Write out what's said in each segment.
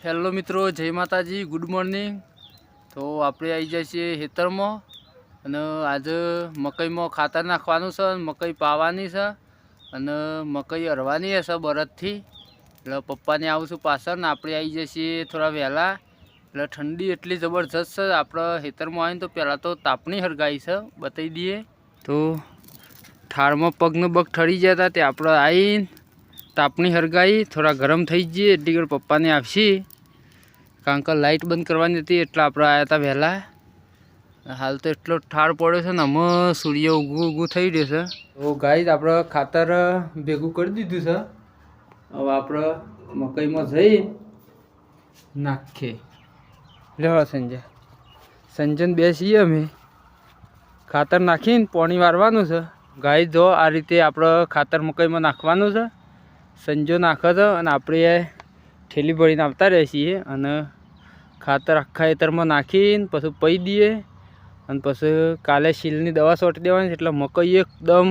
Hello મિત્રો, જય માતાજી, ગુડ મોર્નિંગ. તો આપણે આવી જાય છીએ ખેતરમાં અને આજે મકઈમાં ખાતર નાખવાનું છે મકઈ પાવાની છે અને મકઈ અરવાની હશે બરદથી એટલે પપ્પાને આવું છું પાછળ ને આપણે આવી જઈએ થોડા વહેલા. એટલે ઠંડી એટલી જબરજસ્ત છે, આપણે ખેતરમાં આવીને તો પહેલાં તો તાપણી હરગાઈ છે બતાવી દઈએ. તો ઠારમાં પગને બગ ઠરી ગયા હતા, તે આપણે આવીને તાપણી હરગાઈ, થોડા ગરમ થઈ જઈએ, એટલી ઘડી પપ્પાને આપશી. કારણ કે લાઇટ બંધ કરવાની હતી એટલે આપણે આવ્યા હતા વહેલા. હાલ તો એટલો ઠાર પડ્યો છે ને આમાં સૂર્ય ઉગવું ઉગવું થઈ રહ્યો છે. તો ગાઈ આપણે ખાતર ભેગું કરી દીધું છે. હવે આપણે મકાઈમાં જઈ નાખીએ. લેવા સંજય. સંજન બેસીએ અમે. ખાતર નાખીને પાણી વારવાનું છે. ગાય જો આ રીતે આપણે ખાતર મકાઈમાં નાખવાનું છે. સંજો નાખે છે અને આપણે ઠેલી ભરીને આવતા રહીએ છીએ અને ખાતર આખા ખેતરમાં નાખીને પછી પઈ દઈએ અને પછી કાલે શીલની દવા છોટી દેવાની એટલે મકઈ એકદમ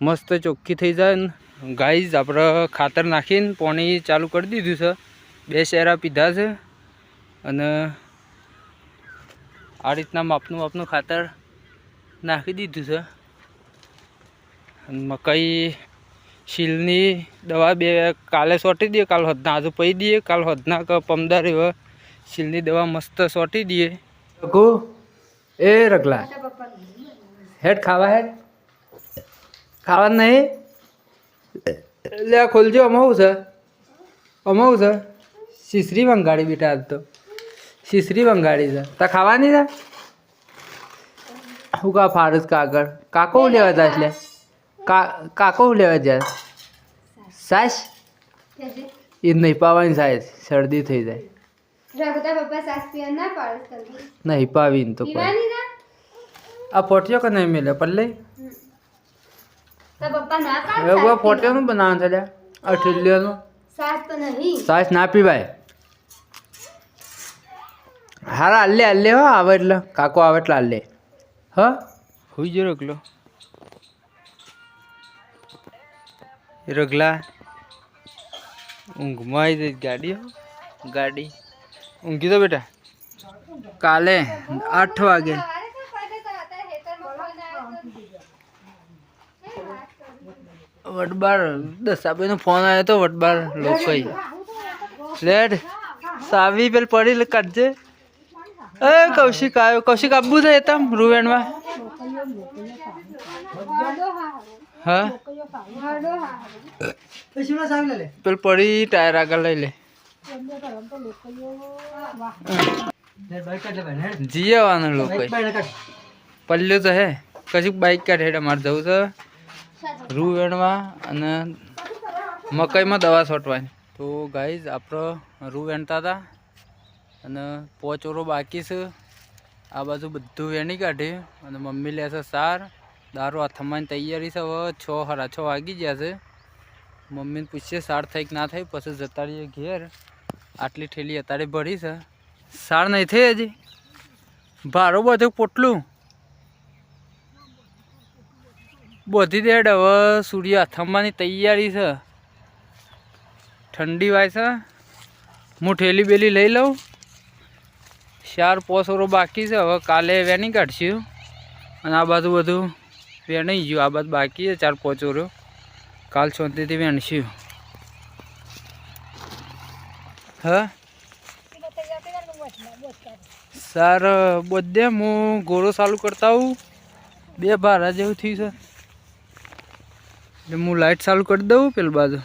મસ્ત ચોખ્ખી થઈ જાય ને. ગાઈઝ, આપણે ખાતર નાખીને પાણી ચાલુ કરી દીધું છે. બે શેરા પીધા છે અને આ રીતના માપનું માપનું ખાતર નાખી દીધું છે. મકઈ શીલની દવા બે કાલે સોટી દઈએ કાલ હદના આજુ પહી દઈએ કાલ હદના કે પમદાર એવા. શીલની દવા મસ્ત સોટી દઈએ. રઘુ એ રગલા હેડ ખાવા હેડ. ખાવા નહીં? લે આ ખોલજો અમાવું છે? અમાવું છે? શીશરી વંગાડી બેટા આજ તો. શીશરી વંગાડી છે. તા ખાવાની છે? હું કા ફારસ કાગળ. કાકો લેવા જાય એટલે. કા કાકો લેવા જાય? સાસ? એ નહીં પાવાની સાસ શરદી થઈ જાય. ના નહીં પાવીને તો કોઈ. આ પોટિયો કે નહીં મેલે પલ્લે? તો પપ્પા ના પાડે હવે સાસ ફોટિયાનું બનાવવાનું છે લ્યા. આ ઠેલિયાનું. પીવા. સાસ તો નહીં. સાસ ના પીવાય. હારા હાલે હાલે હો આવે એટલે. કાકો આવે એટલે હાલે હ? હોઈ જ રગલો રગલા. ઊંઘમાં આવી જઈશ ગાડી ગાડી. ઊંઘી તો બેટા. કાલે આઠ વાગે. વટબાર તો ફોન આવ્યો તો વટબાર લોકો લેડ સાવી પેલ પડી કાઢજે. એ કૌશિક આવ્યો. કૌશિક આબુ છે તમ રૂવેણમાં. હા? પેલ પડી ટાયર આગળ લઈ લે. જી લોકો. પલ્લ્યો તો હે. કશું બાઈક કાઢે મારે જવું છે. રૂ વેણવા અને મકાઈમાં દવા છોટવાની. તો ગાઈઝ આપણો રૂ વેણતા હતા અને પોચોરો બાકી છે. આ બાજુ બધું વેણી કાઢ્યું અને મમ્મી લે છે સાર. દારૂ હાથમાં તૈયારી છે. હવે છ હરા છ વાગી ગયા છે. મમ્મીને પૂછીએ, સાર થઈ કે ના થઈ? પછી જતા રહીએ ઘેર. આટલી ઠેલી અત્યારે ભરી છે. સાર નહીં થઈ હજી. ભારો બધું પોટલું. બધી દેડ હવે સૂર્ય થમવાની તૈયારી છે. ઠંડી વાય છે. હું ઠેલી બેલી લઈ લઉં. ચાર પોસોરો બાકી છે. હવે કાલે વેની કાઢશું. અને આ બાજુ બધું વેણાઈ ગયું, આ બાદ બાકી છે, ચાર પોચોરો કાલ શાંતિથી વેણશું હા? સર, બધે હું ઘોડો ચાલુ કરતા હું બે બારા જેવું થયું છે. એટલે હું લાઇટ ચાલુ કરી દઉં પેલું બાજુ.